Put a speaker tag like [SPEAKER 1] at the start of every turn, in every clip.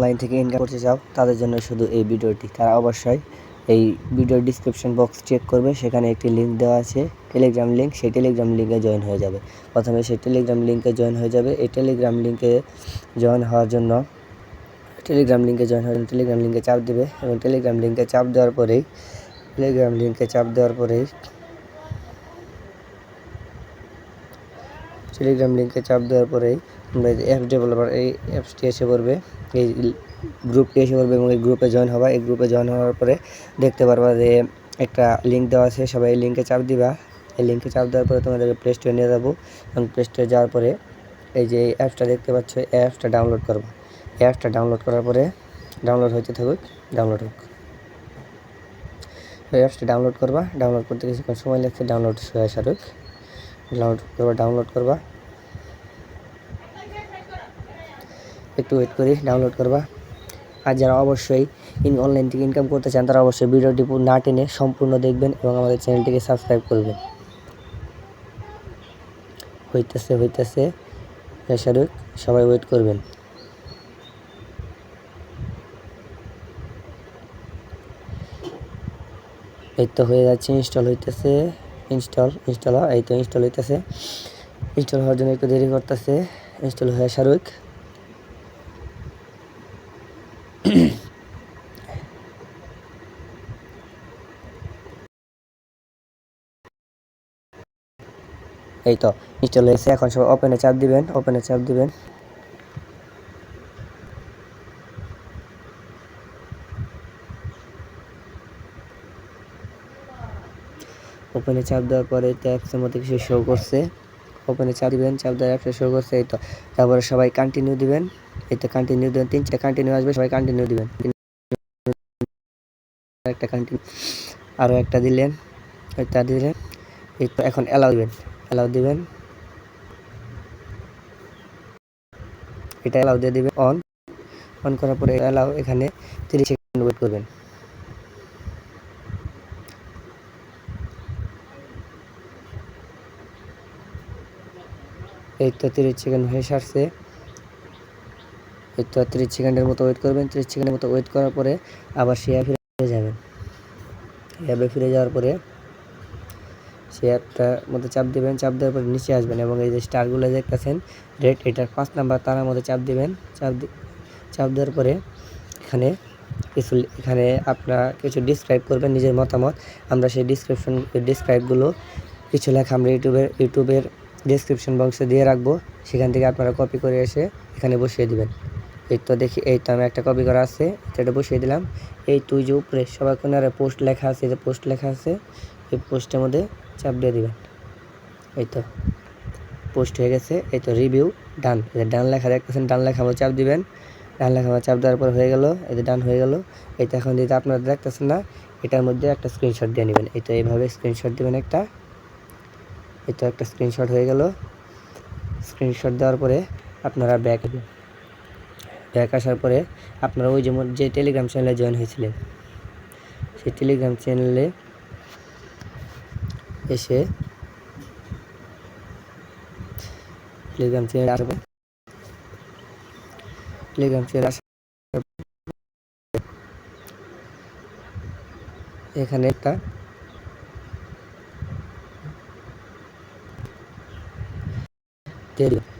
[SPEAKER 1] Online থেকে income করতে চাও, তাদের জন্য শুধু এই ভিডিওটি। তারা অবশ্যই এই ভিডিওর ডিসক্রিপশন বক্স চেক করবে, সেখানে একটি লিঙ্ক দেওয়া আছে টেলিগ্রাম লিঙ্ক সেই টেলিগ্রাম লিঙ্কে জয়েন হয়ে যাবে। প্রথমে সেই টেলিগ্রাম লিঙ্কে জয়েন হয়ে যাবে। এই টেলিগ্রাম লিঙ্কে জয়েন হওয়ার জন্য টেলিগ্রাম লিঙ্কে জয়েন হওয়ার টেলিগ্রাম লিঙ্কে চাপ দেবে এবং টেলিগ্রাম লিঙ্কে চাপ দেওয়ার পরেই টেলিগ্রাম লিঙ্কে চাপ দেওয়ার পরেই টেলিগ্রাম লিঙ্কে চাপ দেওয়ার পরেই অ্যাপ ডেভেলপার এই অ্যাপসটি এসে পড়বে, এই গ্রুপটি এসে পড়বে এবং এই গ্রুপে জয়েন হবা। এই গ্রুপে জয়েন হওয়ার পরে দেখতে পারবা যে একটা লিঙ্ক দেওয়া আছে, সবাই এই লিঙ্কে চাপ দিবা। এই লিঙ্কে চাপ দেওয়ার পরে তোমাদেরকে প্লে স্টোরে নিয়ে যাব। এবং প্লে স্টোরে যাওয়ার পরে এই যে এই অ্যাপসটা দেখতে পাচ্ছ, এই অ্যাপসটা ডাউনলোড করব। এই অ্যাপসটা ডাউনলোড করার পরে ডাউনলোড হইতে থাকুক ডাউনলোড হোক। এই অ্যাপসটা ডাউনলোড করবা ডাউনলোড করতে কিছুক্ষণ সময় লাগছে ডাউনলোড হয়ে আসা ডাউনলোড করবা ডাউনলোড করবা। একটু ওয়েট করি ডাউনলোড করবা। আর যারা অবশ্যই ইন অনলাইন থেকে ইনকাম করতে চান, তারা অবশ্যই ভিডিওটি না টেনে সম্পূর্ণ দেখবেন এবং আমাদের চ্যানেলটিকে সাবস্ক্রাইব করবেন। হইতেছে হইতেছে। শাহরুখ সবাই ওয়েট করবেন। এই তো হয়ে যাচ্ছে ইনস্টল হইতেছে। ইনস্টল ইনস্টল এই তো ইনস্টল হইতেছে। ইনস্টল হওয়ার জন্য একটু দেরি করতেছে। ইনস্টল হয়ে শাহরুখ এই তো ইনস্টল হয়েছে এখন সবাই ওপেনে চাপ দিবেন ওপেনে চাপ দিবেন। ওপেনে চাপ দেওয়ার পরে অ্যাপসের মধ্যে কিছু শো করছে। ওপেনে চাপ দিবেন, চাপ দেওয়ার অ্যাপসে শো করছে, এই তো। তারপরে সবাই কন্টিনিউ দিবেন, এই তো কন্টিনিউ দেবেন, তিন চারটা কন্টিনিউ আসবে, সবাই কন্টিনিউ দিবেন। একটা কন্টিনিউ আরও একটা দিলেন এটা দিলেন, এই তো, এখন অ্যালাউ দিবেন। অ্যালাউ দিবেন। এটা অ্যালাউ দিয়ে দিবেন অন অন করার পরে অ্যালাউ এখানে তিরিশ সেকেন্ড ওয়েট করবেন। এই তো তিরিশ সেকেন্ড হয়ে সারছে। এই তো তিরিশ সেকেন্ডের মতো ওয়েট করবেন। তিরিশ সেকেন্ডের মতো ওয়েট করার পরে আবার সে ফিরে যাবেন। অ্যাপে ফিরে যাওয়ার পরে অ্যাপটার মধ্যে চাপ দেবেন, চাপ দেওয়ার পরে নিচে আসবেন এবং এই যে স্টারগুলো দেখতেছেন, রেড এটার পাঁচ নাম্বার তারার মধ্যে চাপ দিবেন, চাপ চাপ দেওয়ার পরে এখানে কিছু এখানে আপনারা কিছু ডিসক্রাইব করবেন নিজের মতামত। আমরা সেই ডিসক্রিপশন ডিসক্রাইবগুলো কিছু লেখা আমরা ইউটিউবের ইউটিউবের ডিসক্রিপশন বক্সে দিয়ে রাখব। সেখান থেকে আপনারা কপি করে এসে এখানে বসিয়ে দিবেন। এই তো দেখি, এই তো আমি একটা কপি করা আছে, এটা বসিয়ে দিলাম। এই তুই যে উপরে সবার কোনারে পোস্ট লেখা আছে যে পোস্ট লেখা আছে এই পোস্টের মধ্যে চাপ দিয়ে দিবেন। এই তো পোস্ট হয়ে গেছে, এই তো রিভিউ ডান ডান লেখা দেখতেছেন ডান লেখা আমার চাপ দিবেন। ডান লেখা চাপ দেওয়ার পর হয়ে গেল, এই যে ডান হয়ে গেল। এই তো এখন যদি আপনারা দেখতেছেন না, এটার মধ্যে একটা স্ক্রিনশট দিয়ে নেবেন। এই তো এইভাবে স্ক্রিনশট দেবেন একটা। এই তো একটা স্ক্রিনশট হয়ে গেল। স্ক্রিনশট দেওয়ার পরে আপনারা ব্যাক ব্যাক আসার পরে আপনারা ওই যেমন যে টেলিগ্রাম চ্যানেলে জয়েন হয়েছিলেন, সেই টেলিগ্রাম চ্যানেলে এসে টেলিগ্রাম চ্যানেলে আসবে টেলিগ্রাম চ্যানেল আসার এখানে একটা দিয়ে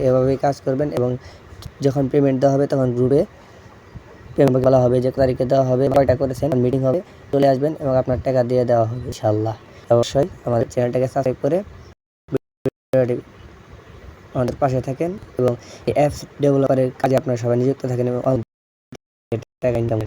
[SPEAKER 1] এভাবেই কাজ করবেন এবং যখন পেমেন্ট দেওয়া হবে তখন গ্রুপে পেমেন্ট বলা হবে যে তারিখে দেওয়া হবে কয়টা করেছেন মিটিং হবে, চলে আসবেন এবং আপনার টাকা দিয়ে দেওয়া হবে ইনশাল্লাহ অবশ্যই আমাদের চ্যানেলটাকে সাবস্ক্রাইব করে আমাদের পাশে থাকেন এবং এই অ্যাপস ডেভেলপারের কাজে আপনারা সবাই নিযুক্ত থাকেন এবং টাকা ইনকাম